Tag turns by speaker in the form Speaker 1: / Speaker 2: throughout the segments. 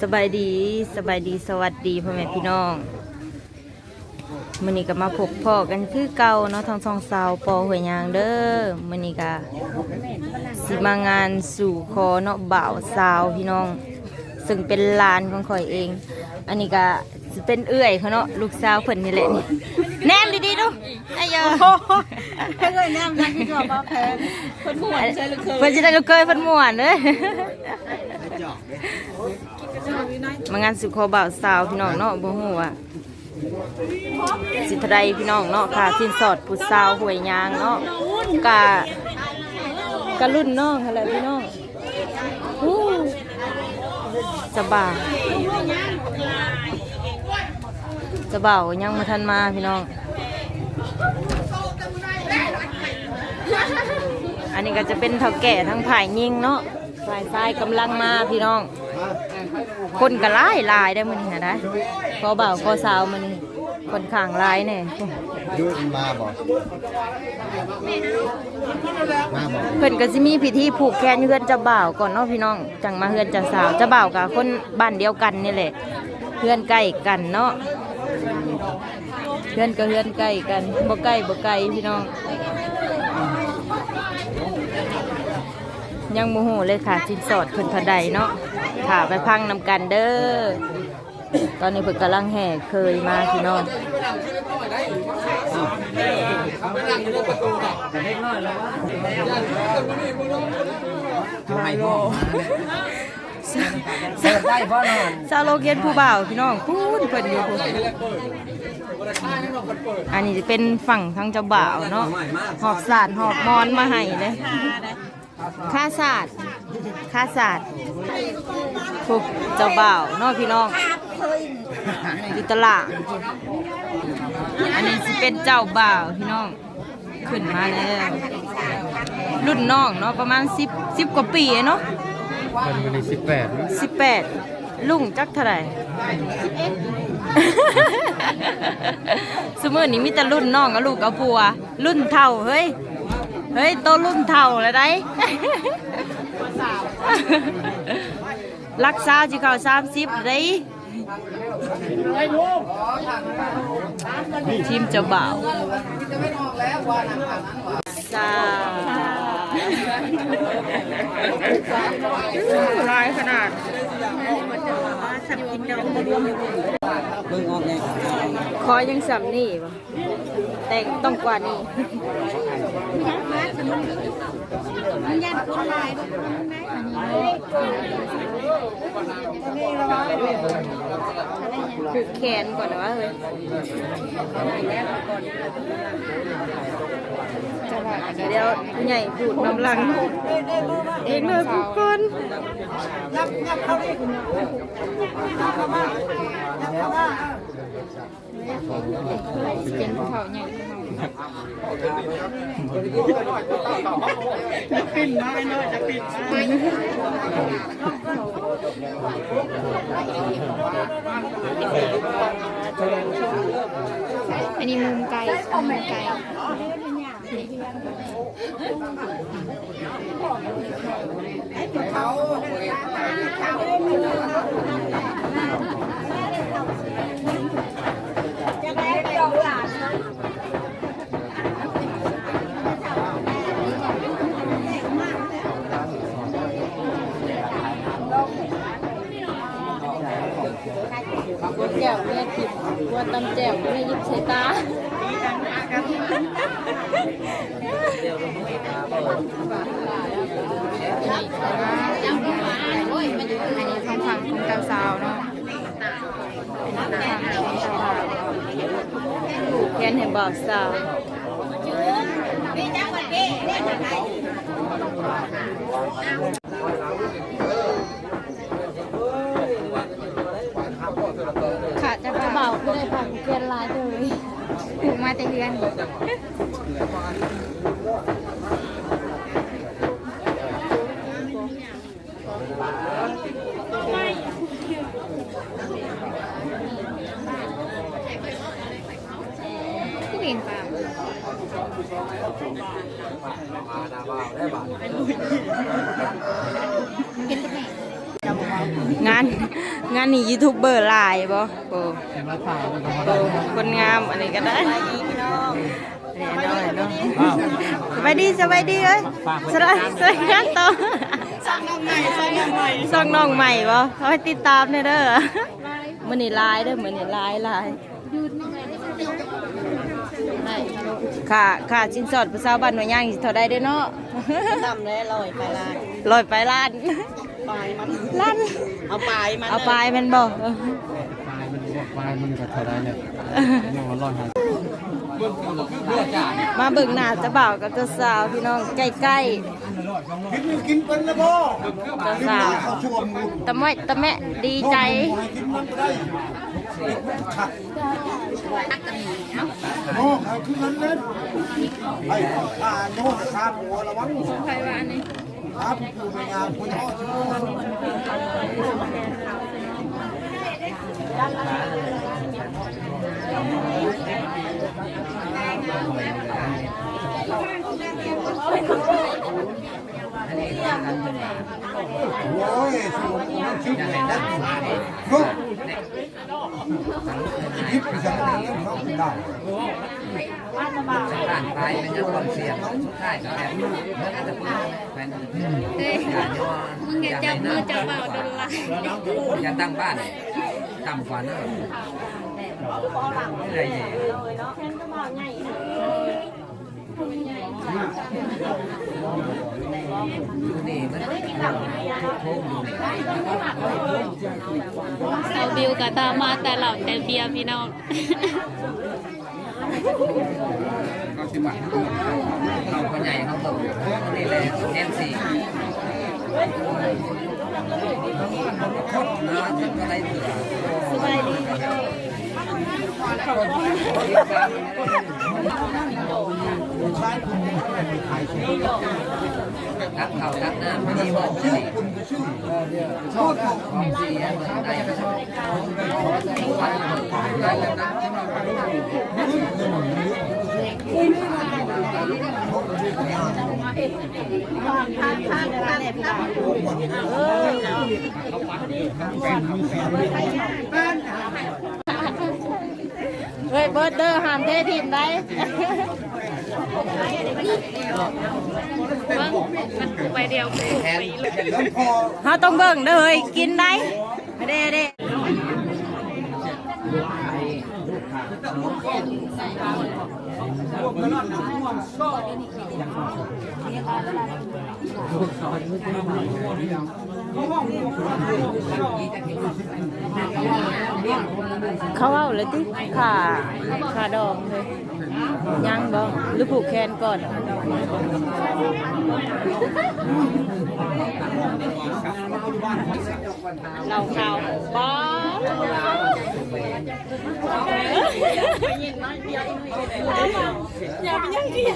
Speaker 1: สบายดีสบายดีสวัสดีพ่อแม่พี่น้องมื้อนี้ก็มาพบพ่อกันคือเก่าเนาะทั้งสองสาวปอหวยยางเด้อมื้อนี้ก็สิมางานสู่คอเนาะบ่าวสาวพี่น้อง ซึ่งเป็นหลานของข่อยเอง อันนี้ก็สิเป็นเอื้อยเขาเนาะลูกสาวเพิ่นนี่แหละนี่แนมดีๆดูไอ้เยอะ
Speaker 2: เพื่อนน้ำนั่นที่ตัวป้าแพงคนหมวนใช่หรือเคย
Speaker 1: เพิ่นสิได้ลูกเคยเพิ่นม่วนเด้อ มางานสุขอบ่าวสาวพี่น้องเนาะบ่ฮู้ว่าสิทาใดพี่น้องเนาะค่ะสินสอดผู้สาวหวยยางเนาะกะกะรุ่นน้องหั่นแหละพี่น้องฮู้จะบ่าวจะบ่ายังบ่ทันมาพี่น้อง อันนี้ก็จะเป็นเท่าแก่ทั้งฝ่ายยิงเนาะ ฝ่ายซ้ายกำลังมาพี่น้อง คนก็หลายหลายได้อมื้อนี้หาได้พอบ่าวพอสาวมื้อนี้คนข้างหลายแน่
Speaker 3: ยุดมาบอกมาบอก
Speaker 1: เพิ่นก็สิมีพิธีผูกแขนอยู่เฮือนเจ้าบ่าวก่อนเนาะพี่น้อง จังมาเฮือนเจ้าสาวเจ้าบ่าวกับคนบ้านเดียวกันนี่แหละเฮือนใกล้กันเนาะเฮือนก็เฮือนใกล้กันบ่ใกล้บ่ไกลพี่น้อง ยังโมโหเลยค่ะสินสอดเพิ่นเทาใดเนาะค่ะไปพังนำกันเด้อ ตอนนี้เพิ่นกำลังแห่เคยมาพี่น้อง
Speaker 3: ทำไมพ่อเสิร์ฟได้พ่อนอน
Speaker 1: ซาโลเกียนผู้บ่าวพี่น้องพูนเพิ่นอยู่พูนอันนี้จะเป็นฝั่งทางเจ้าบ่าวเนาะหอบสาดหอบมอนมาให้เลย ค่าศาสตร์ค่าศาสตร์ถูกเจ้าบ่าวเนาะพี่น้องอยู่ตลาดอันนี้จะเป็นเจ้าบ่าวพี่น้องขึ้นมาแล้วรุ่นน้องเนาะประมาณ10 10กว่าปีเนาะ
Speaker 4: มันวันนี้สิบแปด
Speaker 1: สิบแปดลุงจักเท่าไหร่สมมตินี้มีแต่รุ่นน้องกับลูกกับผัว รุ่นเท่าเฮ้ย เฮ้ยโตรุ่นเท่าแล้วได้รักษาจิเขาสามสิบได้ทีมเจ้าบ่าวสาร้ายขนาด
Speaker 3: มึงออกไง
Speaker 1: คอยังสำนี่ปะ แต่ต้องกว่านี้ผูกแขนก่อนนะวะเฮ้ยเดี๋ยวผู้ใหญ่พูดน้ำลังเองเลยทุกคน
Speaker 2: เป็นเขาใหญ่อันนี้มุมไกลมุมไกล ก้วไม่ได้กินกวตำแจ่วไม่ได้ยิบใส่ตาอันนี้ทางฝั่งของเจ้าสาวเนาะเป็นทางของเจ้าบ่าว
Speaker 1: ผูกแขนให้บ่าวสาว
Speaker 2: ค่ะเจ้าบ่าว ไม่ได้ผ่านเกินลายเลยถูกมาแต่เรือนผู้เห็นเปล่าเห็นแต่แม่
Speaker 1: งานงานนี้ยูทูบเบอร์หลายบ่โอ้
Speaker 4: เห็นมาถ่ายมันก็
Speaker 1: โอ้คนงามอันนี้ก็ได้พี่น้องนี่น้อยเนาะสบายดีสบายดีเอ้ยสบายสบายงานต่อส่องน้องใหม่ส่องน้องใหม่ส่องน้องใหม่บ่เขาให้ติดตามเด้อเด้อมื้อนี้ลายเด้อมื้อนี้ลายลายค่ะค่ะสินสอดผู้สาวบ้านหน่วยย่างสิเท่าใดเด้อเนาะ
Speaker 5: ทำแล้วลอยไปลาน
Speaker 1: ลอยไปล้าน
Speaker 5: ปลายมัน
Speaker 1: ล้าน
Speaker 5: เอาปลายมัน
Speaker 1: เอาปลายมันบ่
Speaker 4: ปลายมันบอกปลายมันก็เท่าไรเนี่ยยังร้อยห้า
Speaker 1: มาเบิ่งหน้าเจะบ่าวกับเจ้าสาวพี่น้องใกล้
Speaker 6: กินเป็นแล้วพ่อ
Speaker 1: ๆเจ้าสาว
Speaker 6: เขาชวนมึง
Speaker 1: ตะแม่ตะแม่ดีใจ
Speaker 6: ให้กินมันก็ได้โอ้เขาคือนั้นเล่นไอ้ข้าโน่นข้าหัวระวัง
Speaker 2: ใครว่าอันนี้
Speaker 6: ครับอยู่ในงานคุณพ่อช่วยโอ้ยสูงมันชิดเลยนะลุก ยิบจะได้เขาได้
Speaker 3: ผ่านไปเป็นยังความเสี่ยงสุดท้ายก็แบบมันอาจจะเป็น
Speaker 2: เฮ้ย
Speaker 3: อย่าย้อน
Speaker 2: มึงอย่าจับมือจับเบาโดนละ
Speaker 3: อย่าตั้งบ้านต่ำกว่านั้นอะไรอย่างนี่มันทุ่มอยู่นี่
Speaker 2: เซาบิวกับตามาแต่เหล่าแต่เบียร์พี่น้อง
Speaker 3: เขาสิบบาทเขาคนใหญ่เขาตกนี่เลยเอ็มซีคดนะฉันก็ได้เถื่อ
Speaker 1: สบายดี
Speaker 3: รักเขารักหน้าไม่ดีบอกชื่อคุณชื่อชอบของเสีเหมือนได้ก็ชอบวันได้แล้วนะ
Speaker 1: เฮ้ยเบิร์ดเดอร์หามเททีมได้
Speaker 2: มันไปเดียว
Speaker 3: แทน
Speaker 1: เฮาต้องเบิ่งเด้อเฮ้ยกินได้เด้เด้เขาเอาเลยติค่าค่าดองเลย ยังบ่หรือผูกแขนก่อน เราข่าวป้าอย่าไปยังกิน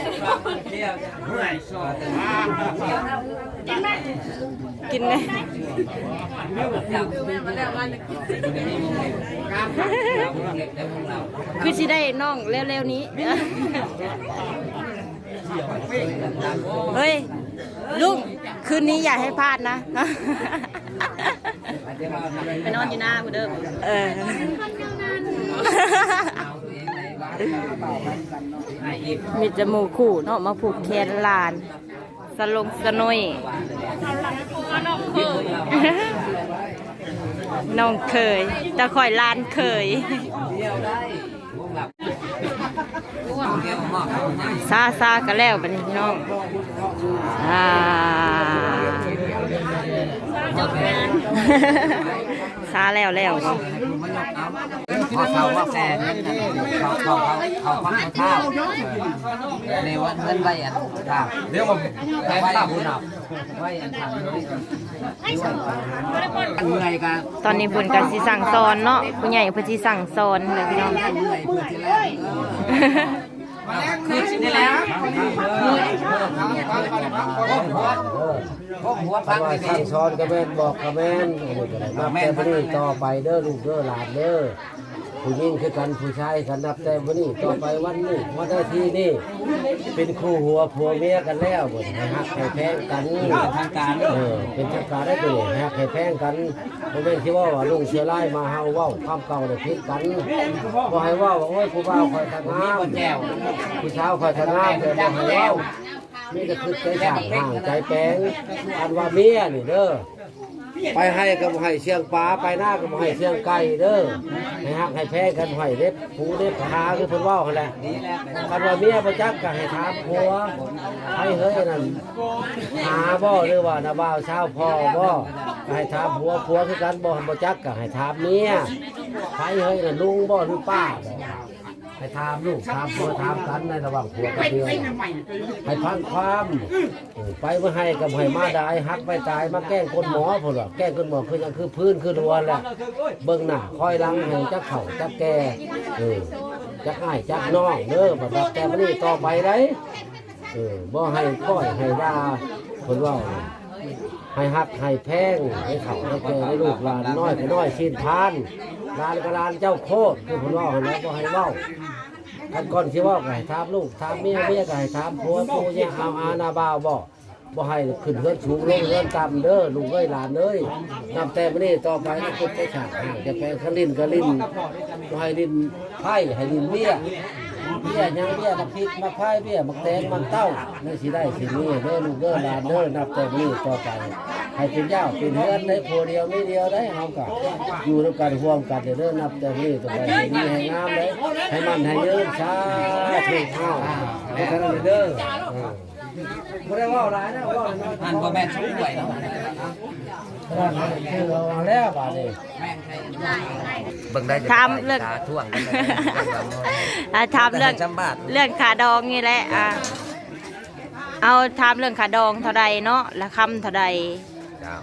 Speaker 1: กินเลยคือสิได้น้องเร็วๆนี้ เฮ้ย ลุงคืนนี้อย่าให้พลาดนะ ไปนอนอยู่หน้ากูเดิมเออมีจมูกคู่เนาะมาผูกแขนหลาน สลงสนอยน้องเคยแต่คอยหลานเคยซาซากันแล้วบัดนี้พี่น้องอ่าซาแล้วแล้วเนาะ
Speaker 3: พอเขาว่าแฟนเขาเขาเขาเขาพักข้าวในวันนั้นไว้อันข้าวเดี๋ยวผมไว้ข้าวคุณเอาไว้อันทางเหนื่อยกัน
Speaker 1: ตอนนี้เพิ่นสิสั่งสอนเนาะผู้ใหญ่เพิ่นสิสั่งสอนเลยพี่น้อง
Speaker 3: เหนื่อยเพื่อที่แรกคือนี่แหละพวกหัวพังดี
Speaker 7: สั่งสอนกระแมนบอกกระแมนมาแม่พนี่ต่อไปเด้อลูกเด้อหลานเด้อ ผู้หญิงคือกันผู้ชายกันนับแต่วันนี้ต่อไปวันนี้วันได้ที่นี่เป็นคู่หัวผัวเมียกันแล้วบ่ให้ฮักให้แพงกัน
Speaker 3: ทางการ
Speaker 7: เออเป็นทางการได้ตัวนี้ให้ฮักให้แพงกันบ่แม่นที่ว่าว่าลุงเสือไล่มาเฮาเว้าคำเก่าได้ผิดกันบ่ให้เว้าว่าโอ้ยผู้บ่าวคอยทางงามผู้สาวคอยทางงามแต่บ่ให้เว้ามีแต่คือใจฉากห่างใจแปลงอันว่าเมียนี่เด้อ ไปให้ก็บ่ให้เชียงปลาไปหน้าก็บ่ให้เชียงไก่เด้อให้ฮักให้แพ้กันให้เล็บผูเล็บขาคือเพิ่นว้าหั่นแหละคันว่าเมียบ่จักก็ให้ถามผัวให้เฮ้ยนั่นหาบ่หรือว่านาบ่าวชาพ่อบ่ให้ถามผัวผัวคือกันบ่บ่จักก็ให้ถามเมียใครเฮ้ยนั่นลุงบ่หรือป้าบ่ ให้ถามลูกถามผัวถามกันในระหว่างผัวกับเมียให้พังความเออไปบ่ให้ก็บ่ให้มาได้ฮักไปตายมาแกล้งคนหมอพุ่นว่าแกล้งคนหมอคือยังคือพื้นคือรัวแหละเบิ่งหน้าคอยหลังให้จักเข่าจักแก่เออจักอ้ายจักน้องเด้อบัดรับแต่บ่นี้ต่อไปได้เออบ่ให้ค่อยให้ด่าเพิ่นเว่าให้ฮักให้แพงให้เขาให้แก่ให้ลูกหลานน้อยก็น้อยชิ้นทาน ลานก็หลานเจ้าโคตรคือพ่อเว่าหั่นแหละบ่ให้เล่าคันก่อนที่ว้าก็ให้ถามลูกถามเมียเมียก็ให้ถามผัวผัวเนี่ยเอาอาณาบ่าวบ่บ่ให้ขึ้นเรื่อนชูงลงเรื่อนต่ำเด้อลุงเอ้ยหลานเอ้ยนำแต่มาเนี่ต่อไปก็คือไปฉากห่างจะไปขลิ้นก็ลิ้นบ่ให้ลิ้นไผ่ให้ลิ้นเมีย เบี้ยยังเบี้ยมาพริกมาพายเบี้ยมาแตงมันเต้านี่สิได้สิมีเด้อลูกเด้อหลานเด้อนับแต่มือนี้ต่อไปให้เป็นยาวเป็นเฮือนในโพเดียวไม่เดียวได้เฮาก็อยู่ด้วยกันร่วมกันเด้อนับแต่มือนี้ต่อไปให้ดีให้งามเลยให้มันให้ยืนสาธุเฮาให้กันเด้อเออบ่ได้ว่าหลายนะว่าน้อย
Speaker 3: ท่านพ่แม่ช่วยเนาะ
Speaker 7: เอาแล้วบาดนี้
Speaker 3: เบิ่งได้
Speaker 1: ถามเรื่อง
Speaker 3: ตาท่วงกันเลย
Speaker 1: อะถามเรื่อง
Speaker 3: จำบาท
Speaker 1: เรื่องขาดองนี่แหละอะเอาถามเรื่องขาดองเท่าใดเนาะและคำเท่าใด
Speaker 3: ครับ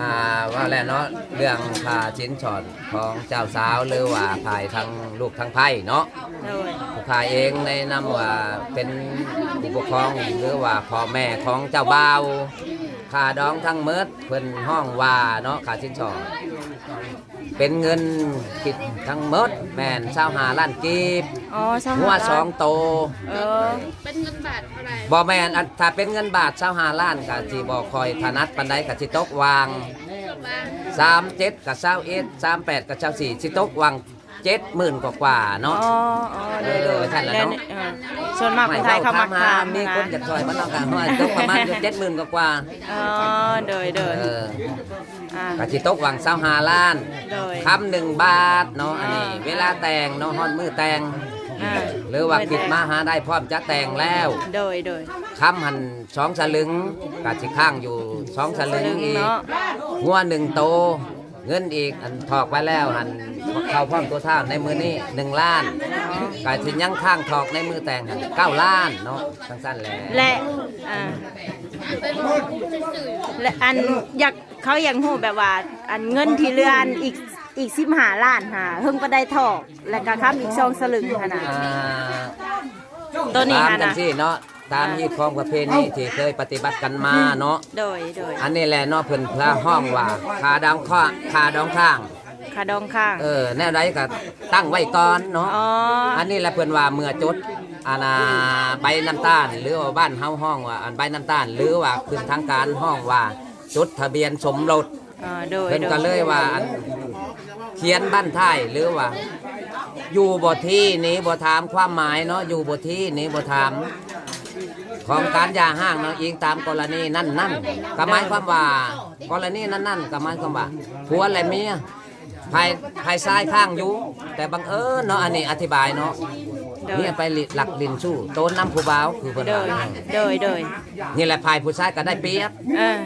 Speaker 3: อ่าว่าแล้วเนาะเรื่องค่าชิ้นช็อตของเจ้าสาวหรือว่าภายทั้งลูกทั้งไพ่เนาะ
Speaker 1: โดย
Speaker 3: ผู้ขายเองในนำว่าเป็นผู้ปกครองหรือว่าพ่อแม่ของเจ้าบ่าว ค่าดองทั้งเมิดเพิ่นห้องว่าเนาะค่าชิ้นช็อตเป็นเงินคิดทั้งเมิดแม่นเช้าหาล้านกีบ
Speaker 1: อ๋อสอง
Speaker 3: หัวสองโต
Speaker 1: เออ
Speaker 2: เป็นเงินบาทเท่าไหร่
Speaker 3: บ่แม่นอันถ้าเป็นเงินบาทเช้าหาล้านก็สิบ่คอยถนัดปานใดก็สิตกวาง
Speaker 2: บ้าง
Speaker 3: 37กับ21 38กับ24สิตกวาง 70,000กว่ากว่าๆ
Speaker 1: อ๋อ
Speaker 3: เนาะ
Speaker 1: อ๋อโดยโดย
Speaker 3: เออท่านละเนาะ
Speaker 1: เออส่วนมากคนไทยเขามักถาม
Speaker 3: มี
Speaker 1: นะ
Speaker 3: คนจะช่วยมันเอากันว่าตกประมาณอยู่70,000กว่ากว่า
Speaker 1: อ๋อโดยโดย
Speaker 3: ๆเออ
Speaker 1: อ่า
Speaker 3: ก็สิตกวาง25ล้าน
Speaker 1: โดย
Speaker 3: คำหนึ่งบาทเนาะอันนี้ เวลาแต่งเนาะฮอดมือแต่ง
Speaker 1: อ่า
Speaker 3: หรือว่าคิดมาหาได้พร้อมจะแต่งแล้ว
Speaker 1: โดยโดย
Speaker 3: คำหันสองสลึงก็สิข้างอยู่สองสลึง
Speaker 1: ลึง
Speaker 3: อีก
Speaker 1: เนาะ
Speaker 3: หัวหนึ่งโต เงินอีกอันถอกไปแล้วหันเข้าพร้อมตัวท่าในมือนี้หนึ่งล้านกายสิยังข้างถอกในมือแต่งหันเก้าล้านเนาะทั้งสั้นแหละ
Speaker 1: และอ่าและอันอยากเขาอยากหูแบบว่า อันเงินที่เรือนอีกอีกสิบห้าล้านหาเพิ่งก็ได้ถอก และก็ค้ำอีกสองสลึงขนาด
Speaker 3: อ่า
Speaker 1: ตัวนี้
Speaker 3: ตาม
Speaker 1: ค่ะ
Speaker 3: กัน
Speaker 1: นะ
Speaker 3: สิเนาะ ตามฮีตของประเพณีที่เคยปฏิบัติกันมาเนาะ
Speaker 1: โดยโดย
Speaker 3: อันนี้แหละเนาะเพิ่นพระห้องว่าคาดองข้อคาดองข้าง
Speaker 1: ขาดองข้าง
Speaker 3: เออแนวใดก็ตั้งไว้ก่อนเนาะ
Speaker 1: อ๋อ
Speaker 3: อันนี้แหละเพิ่นว่าเมื่อจดอานาใบน้ำตาล หรือว่าบ้านเฮาห้องว่าอันใบน้ำตาล หรือว่าขึ้นทางการห้องว่าจดทะเบียนสมรส
Speaker 1: อ๋อโดย
Speaker 3: เพิ่น
Speaker 1: โด
Speaker 3: ก็เลยว่าอันเขียนบ้านท้ายหรือว่าอยู่บ่ที่นี้บ่ถามความหมายเนาะอยู่บ่ที่นี้บ่ถาม ของการยาห้างเนาะอิงตามกรณีนั่นนั่นก็หมายความว่ากรณีนั่นนั่นก็หมายความว่าผัวและเมียภายภายซ้ายข้างอยู่ แต่บังเอิญเนาะอันนี้อธิบายเนาะ
Speaker 1: โดย
Speaker 3: เนี่ยไปหลักลินสู้โต้นน้ำผู้บ่าวคือเพิ่น
Speaker 1: โด
Speaker 3: ว่าย
Speaker 1: โดยโดย
Speaker 3: นี่แหละภายผู้ชายก็ได้เปรียบ
Speaker 1: เออ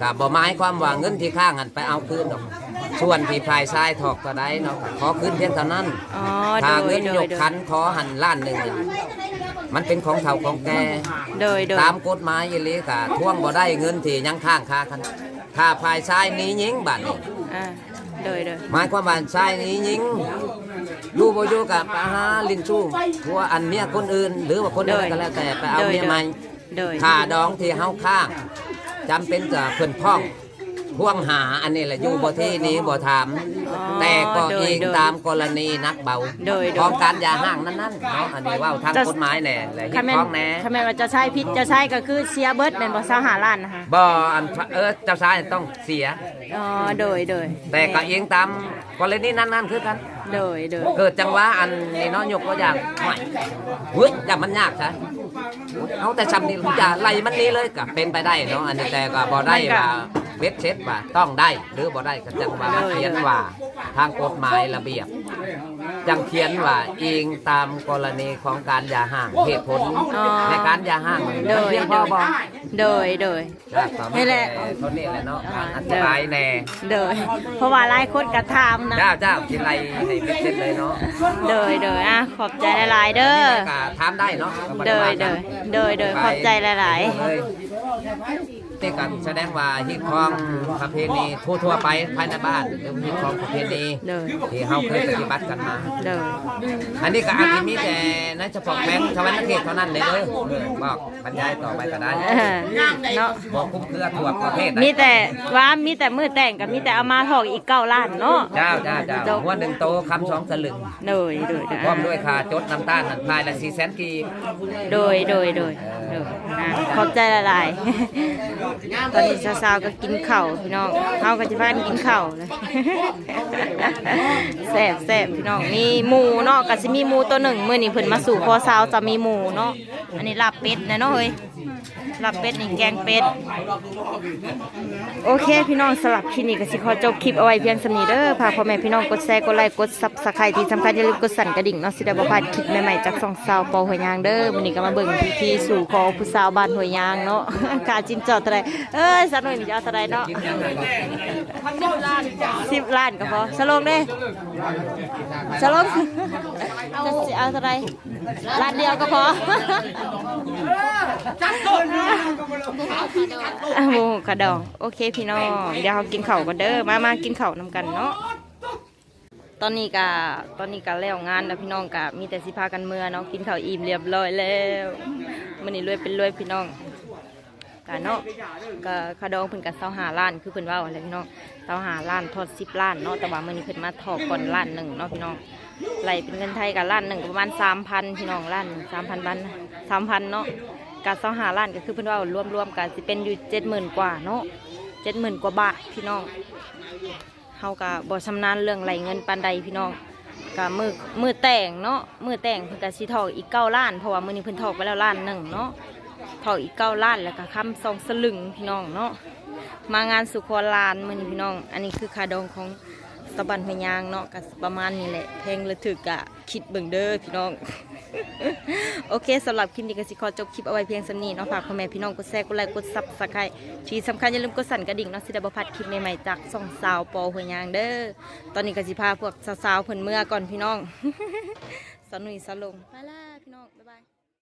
Speaker 3: ก็บ่หมายความว่าเงินที่ข้างหันไปเอาคืนดอก ส่วนที่ภายซ้ายถอกก็ได้เนาะขอคืนเพียงเท่านั้น
Speaker 1: อ๋อ
Speaker 3: ถ้า
Speaker 1: โดย
Speaker 3: เงิน
Speaker 1: โด
Speaker 3: ย
Speaker 1: ย
Speaker 3: ก
Speaker 1: โดย
Speaker 3: คันขอหันล้านหนึ่งมันเป็นของเฒ่าของแก
Speaker 1: โดยโดย
Speaker 3: ตามกฎหมายอีหลีกะทวงบ่ได้เงินที่ยังข้างคากันถ้าภายซ้ายหนี้ยิงบัดนี้
Speaker 1: อ่าโดยโดย
Speaker 3: หมายความว่าซ้ายหนี้ยิงอยู่บ่อยู่กับไปหาลินสู้ผัวอันเมียคนอื่น หรือว่าคนอื่นก็แล้วแต่ไปเอาเมียใหม่
Speaker 1: โดย
Speaker 3: ค่าดองที่เฮาข้างจำเป็นกับเพิ่นพ้อง ห่วงหาอันนี้แหละอยู่บ่ที่นี้บ่ถาม
Speaker 1: อ๋อ
Speaker 3: แต่ก็
Speaker 1: โด
Speaker 3: อิ
Speaker 1: ย
Speaker 3: ง
Speaker 1: โดย
Speaker 3: ตามกรณีนักเบา
Speaker 1: โดยโดย
Speaker 3: ของการยาห้างนั้นๆเนาะอันนี้เว่าทางกฎหมายแน่และเฮ็
Speaker 1: คั
Speaker 3: ด
Speaker 1: นแม่น
Speaker 3: ของแน่
Speaker 1: คันแม่นว่าจะใช้พิษจะใช้ก็คือเสียเบิดแม่นบ่เซาหาล้านนะคะ
Speaker 3: บ่อันเออเจ้าชายต้องเสีย
Speaker 1: อ๋อโดยโดย
Speaker 3: แต่ก็อิงตามกรณีนั้นๆคือกัน
Speaker 1: โดยโดย
Speaker 3: เกิดจังหวะอันนี้เนาะยกตัวอย่างไม่เฮ้ยอย่ามันยากซะเอาแต่ชำนี้อย่าไล่มันนี้เลยก็เป็นไปได้เนาะอันนี้แต่ก็บ่ได้ว่า เบ็ดเช็ดว่าต้องได้หรือบ่ได้ก็จังว่าเขียนว่าทางกฎหมายระเบียบ จังเขียนว่าอิงตามกรณีของการยาห้างเหตุผล
Speaker 1: อ๋อ
Speaker 3: ในการยาห้าง
Speaker 1: โดย
Speaker 3: เพียงพอบ่
Speaker 1: โดยโดยนี่แหละ
Speaker 3: เท่านี้แหละเนาะการอธิบายแน่
Speaker 1: โดย เพราะว่าหลายคนกระทำนะ
Speaker 3: เจ้าเจ้าสิไล่ให้เบ็ดเช็ดเลยเนาะ
Speaker 1: โดยโดยอะขอบใจหลายๆเด้อ
Speaker 3: ก็ถามได้เนาะก็บ่
Speaker 1: โด
Speaker 3: ไว่าย
Speaker 1: โด
Speaker 3: กัน
Speaker 1: ยโดยโดยขอบใจหลาย
Speaker 3: เลยนี่กันแสดงว่าฮิตของประเพณีทั่วๆไปภายในบ้านหรือฮิตของประเพณี
Speaker 1: ๆโดย
Speaker 3: ที่เฮาเคยปฏิบัติกันมา
Speaker 1: โดย
Speaker 3: อันนี้ก็อาจจะมีแต่ในเฉพาะแบงค์ชาวนาเขตเท่านั้นเลยเด้อเออบอกบรรยายต่อไปก็ได้
Speaker 1: เออเนาะ
Speaker 3: บอกคุ้มเครือทั่วประเทศ
Speaker 1: มีแต่ว่ามีแต่มือแต่งกับมีแต่เอามาถอกอีกเก้าล้านเนาะ
Speaker 3: เจ้าเจ้าเจ้าหัวหนึ่งโตคำสองสลึง
Speaker 1: โดยโดยโดย
Speaker 3: พร้อมด้วยค่าจดน้ำตาลหันพายละสี่แสนกีบ
Speaker 1: โดยโดยโดยโดย อขอบใจละลายตอนนี้สาวๆก็กินเข่าพี่น้องเขาก็จะพากันกินเข่าเลยแซ่บแซ่บพี่น้องมีหมูเนาะก็จะมีหมูตัวหนึ่งเมื่อนี้เพิ่นมาสู่คอสาวจะมีหมูเนาะอันนี้ลาบเป็ดนะเนาะเฮ้ย หลาบเป็ดนี่แกงเป็ด โอเค พี่น้องสลับคลิปนี้ก็สิขอจบคลิปเอาไว้เพียงสำนีเด้อฝากพ่อแม่พี่น้องกดแชร์กดไลค์กดซับสไครต์ที่สำคัญอย่าลืมกดสั่นกระดิ่งเนาะสิได้บ่พลาดคลิปใหม่ๆจากสองสาวปอหัวยยางเด้อมื้อนี้ก็มาเบิ่งพิธีสู่ขอผู้สาวบ้านหัวยยางเนาะค่าจินจอดเท่าไรเอ้ยสักหน่อยนี่จะเอาเท่าไรเนาะสิบล้านก็พอสลงเด้สลงจะเอาเท่าไรล้านเดียวก็พออะหมูกระดองโอเคพี่น้องเดี๋ยวเรากินเข้าวกันเด้อมามากินเข้าวนำกันเนาะตอนนี้กะตอนนี้กะแล้วงานแล้วพี่น้องกะมีแต่สิพากันเมื่อเนาะกินข้าวอิ่มเรียบร้อยแล้วมันนี่รวยเป็นรวยพี่น้องกะเนาะกะคาดองเพิ่นกะเซาหาล้านคือเพิ่นว่าอะไรพี่น้องเซาหาล้านทอดสิบล้านเนาะแต่ว่ามื้อนี้เพิ่นมาทอดก่อนล้านหนึ่งเนาะพี่น้องไหลเป็นเงินไทยกะล้านหนึ่งประมาณสามพันพี่น้องล้านสามพันบาทสามพันเนาะ การเสาหาล้านก็คือเพิ่อนว่ารวมๆกันสิเป็นอยู่เจ็ดหมื่นกว่าเนาะเจ็ดหมื่นกว่าบาทพี่น้องเฮาก็บ่ชำนาญเรื่องไหลเงินปานใดพี่น้องก็มือมือแต่งเนาะมือแต่งเพิ่นก็สิถอกอีกเก้าล้านเพราะว่ามือนี้เพิ่นถอกไปแล้วล้านหนึ่งเนาะถอกอีกเก้าล้านแล้วก็คำสองสลึงพี่น้องเนาะมางานสุขอลานมือนี้พี่น้อง อันนี้คือคาดองของตะบันพยางเนาะก็ประมาณนี้แหละเพลงระทึกอะคิดเบิ่งเด้อพี่น้อง โอเคสำหรับคลิปนี้ก็สิขอจบคลิปเอาไว้เพียงสำนี้เนาะฝากพ่อแม่พี่น้องกดแชร์กดไลค์กดซับสไครต์ที่สำคัญอย่าลืมกดสั่นกระดิ่งเนาะสิได้บ่พลาดคลิปใหม่ๆจากส่องสาวปอหัวยางเด้อตอนนี้ก็สิพาพวกสาวๆเพิ่นเมื่อก่อนพี่น้อง สนุยสลงไปล่ะพี่น้องบ๊ายบาย